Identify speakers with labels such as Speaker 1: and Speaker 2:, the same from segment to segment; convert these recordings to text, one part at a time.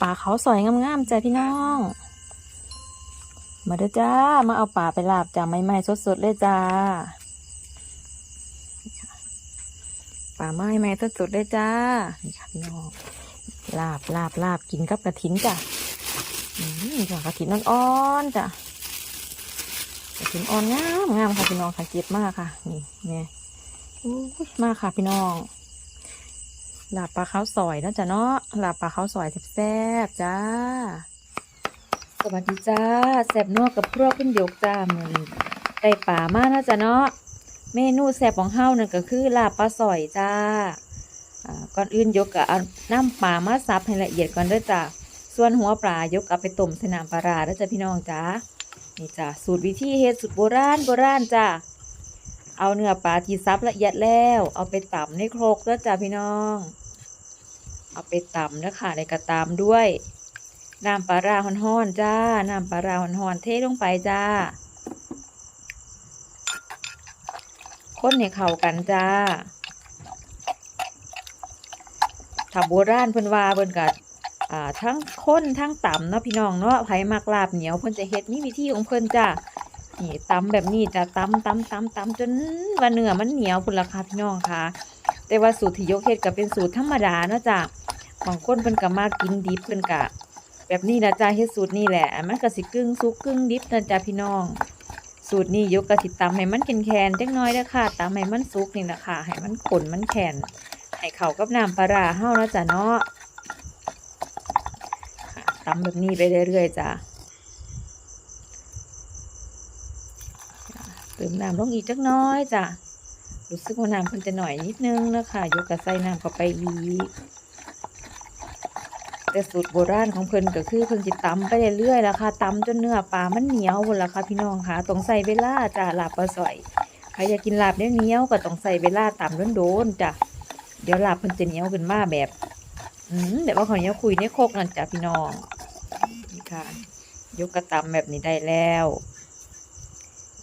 Speaker 1: ปลาเขาสอยงามๆจ้ะพี่น้อง มาเด้อจ้า มาเอาปลาไปลาบจ้าใหม่ๆสดๆเลยจ้าปลาไม้ใหม่สดๆเลยจ้า นี่ค่ะพี่น้อง ลาบลาบลาบกินกับกระถินจ้ะอืมจ้ะกระถินอ่อนๆจ้ะกระถินอ่อนงามงามค่ะพี่น้องค่ะเก็บมากค่ะ นี่เนี่ยมากค่ะพี่น้อง ลาบปลาข้าวซอยนะจ๊ะเนาะลาบปลาข้าวซอยแซ่บๆจ้า สวัสดีจ้าแซ่บนัวกับพวกขึ้นยกจ้ามือได้ป่ามากนะจ๊ะเนาะเมนูแซ่บของเฮานั่นก็คือลาบปลาซอยจ้าอ่าก่อนอื่นยกกับน้ำปลามาซับให้ละเอียดก่อนด้อจ้าส่วนหัวปลายกเอาไปต้มใส่น้ำปลาร้าเด้อจ้าพี่น้องจ้านี่จ้าสูตรวิธีเฮ็ดสูตรโบราณโบราณจ้าเอาเนื้อปลาที่ซับละเอียดแล้ว เอาไปตำในโครกเด้อจ้าพี่น้อง เอาไปตำนะคะในกระตามด้วยน้ำปลาร้าห่อนๆจ้า น้ำปลาร้าห่อนๆเทลงไปจ้า คนให้เข้ากันจ้าถ้าโบราณเพิ่นว่าเพิ่นก็อ่าทั้งคนทั้งตำเนาะพี่น้องเนาะไผมักลาบเหนียวเพิ่นจะเฮ็ดมีวิธีของเพิ่นจ้านี่ตำแบบนี้จะตำตำตำตำจนว่าเนื้อมันเหนียวพุ่นละค่ะพี่น้องค่ะ แต่ว่าสูตรที่ยกเฮ็ดก็เป็นสูตรธรรมดาเนาะจ้า บางคนเพิ่นก็มากินดิบเพิ่นก็แบบนี้นะจ้าเฮ็ดสูตรนี่แหละมันก็สิกึ่งสุกกึ่งดิบนะจ้าพี่น้อง สูตรนี้ยกกระสิตำให้มันแข็งๆจักน้อยเด้อค่ะตำให้มันสุกนี่นะค่ะให้มันขนมันแข็งให้เข้ากับน้ำปลาร้าเฮานะจ้ะเนาะค่ะตำแบบนี้ไปเรื่อยๆจ้ะเติมน้ำลงอีกจักน้อยจ้ะรู้สึกว่าน้ำเพิ่นจะหน่อยนิดนึงนะคะยกกระใส่น้ำเข้าไปอีก แต่สูตรโบราณของเพิ่นก็คือเพิ่นสิตำไปเรื่อยๆแล้วค่ะตำจนเนื้อปลามันเหนียวหมดล้วค่ะพี่น้องค่ะต้องใส่เวลาจ้ะลาบปลาสอยใครอยากกินลาบเหนียวๆก็ต้องใส่เวลาตำโดนๆจ้ะเดี๋ยวลาบเพิ่นจะเหนียวขึ้นมาแบบอืมเดี๋ยวว่าขอเนียคุยในโคกนั่นจ้ะพี่น้องนี่ค่ะ ยกกระตำแบบนี้ได้แล้ว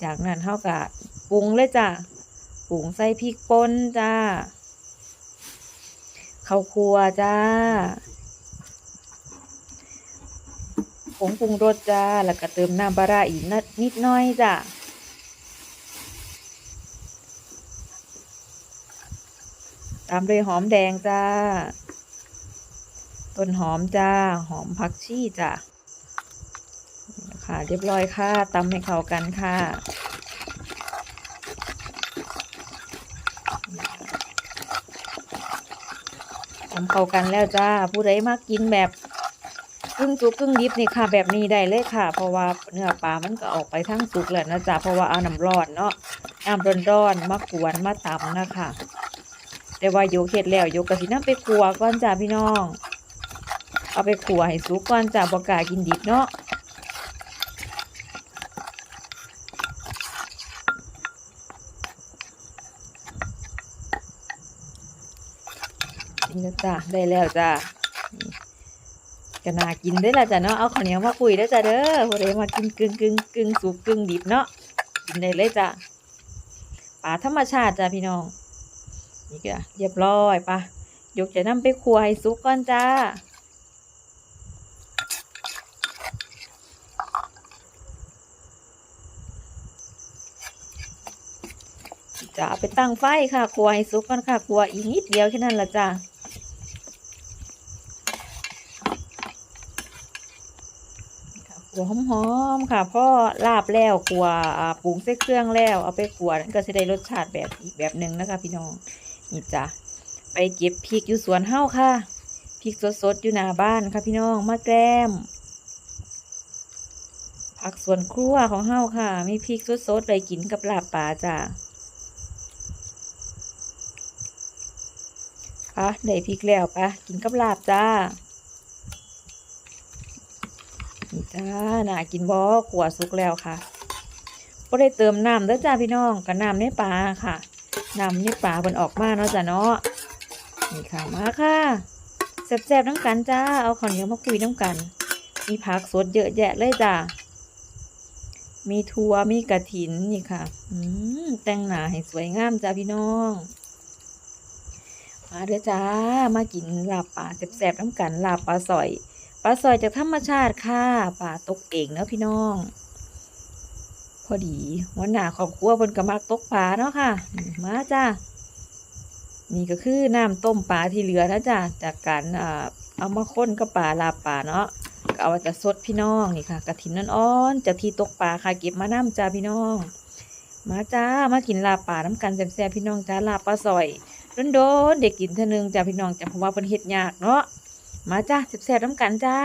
Speaker 1: จากนั้นเท่ากับปรุงเลยจ้ะปรุงใส่พริกป่นจ้าข้าวคั่วจ้า ผ งปรุงรสจ้า แล้วก็เติมน้ำปลาร้าอีกนิดน้อยจ้ะตามด้วยหอมแดงจ้า ต้นหอมจ้า หอมผักชีจ้ะค่ะเรียบร้อยค่ะตำให้เข้ากันค่ะตำเข้ากันแล้วจ้า ผู้ใดมากินแบบ ครึ่งสุกครึ่งดิบนี่ค่ะ แบบนี้ได้เลยค่ะ เพราะว่าเนื้อปลามันก็ออกไปทั้งสุกแล้วนะจ๊ะเพราะว่าเอาน้ำร้อนเนาะน้ำร้อนๆมากวนมาตำนะคะแต่ว่าโยกเฮ็ดแล้วโยกกะสิน้ำไปขัวก่อนจ้าพี่น้อง เอาไปขัวให้สุกก่อนจ้าบอกกากินดิบเนาะนี่จ้าได้แล้วจ้า ก็น่ากินได้อละจ้ะเนาะเอาข้าวเหนียวมาคุยได้จ้ะเด้อพอดีมากินกึ่งกึ่งกึ่งสุกกึ่งดิบเนาะกินได้เลยจ้ะปลาธรรมชาติจ้ะพี่น้อง นี่ก็เรียบร้อยปะยกจะนำไปคั่วให้สุกก่อนจ้าจะไปตั้งไฟค่ะคั่วให้สุกก่อนค่ะคั่วอีกนิดเดียวแค่นั้นละจ้ะ ขัวหอมๆค่ะพ่อลาบแล้วขัวปรุงใส่เครื่องแล้วเอาไปขัวนั่นก็จะได้รสชาติแบบอีกแบบหนึ่งนะคะ พี่น้องนี่จ้ะไปเก็บพริกอยู่สวนเฮ้าค่ะพริกสดๆอยู่หน้าบ้านค่ะพี่น้องมาแกล้มผักสวนครัวของเฮ้าค่ะ มีพริกสดๆเลยกินกับลาบปลาจ้ะปะได้พริกแล้วปะกินกับลาบจ้า นี่จ้าน่ากินบ่ขวสุกแล้วค่ะก็ได้เติมน้ำเด้อจ้าพี่น้องกับน้ำในปลาค่ะน้ำในปลาเพิ่นออกมาเนาะจ้าเนาะนี่ค่ะมาค่ะแซ่บๆน้ำกันจ้าเอาข้าวเหนียวมาคุยน้ำกัน มีผักสดเยอะแยะเลยจ้ามีถั่วมีกระถินนี่ค่ะ อืมแต่งหน้าให้สวยงามจ้าพี่น้องมมาเด้อจ้ามากินลาบปลาแซ่บๆน้ำกันลาบปลาสอย ปลาสอยจากธรรมชาติค่ะปลาตกเองเนาะพี่น้อง พอดีวันหนาครอบครัวเพิ่นก็มักตกปลาเนาะค่ะ มาจ้านี่ก็คือน้ำต้มปลาที่เหลือนะจ้ะจากการเอามาค้นกับปลาลาปลาเนาะก็เอาจะสดพี่น้องนี่ค่ะกระถินนั่นอ่อนจะที่ตกปลาค่ะเก็บมาน้ำจ้าพี่น้อง มาจ้ามากินลาปลาน้ำกันแซ่บๆพี่น้องจ้าลาปลาซอยโดนๆเด็กกินเท่านึงจ้าพี่น้องจ้าเพราะว่าเพิ่นเฮ็ดยากเนาะ มาจ้าแซ่บๆน้ำกันจ้า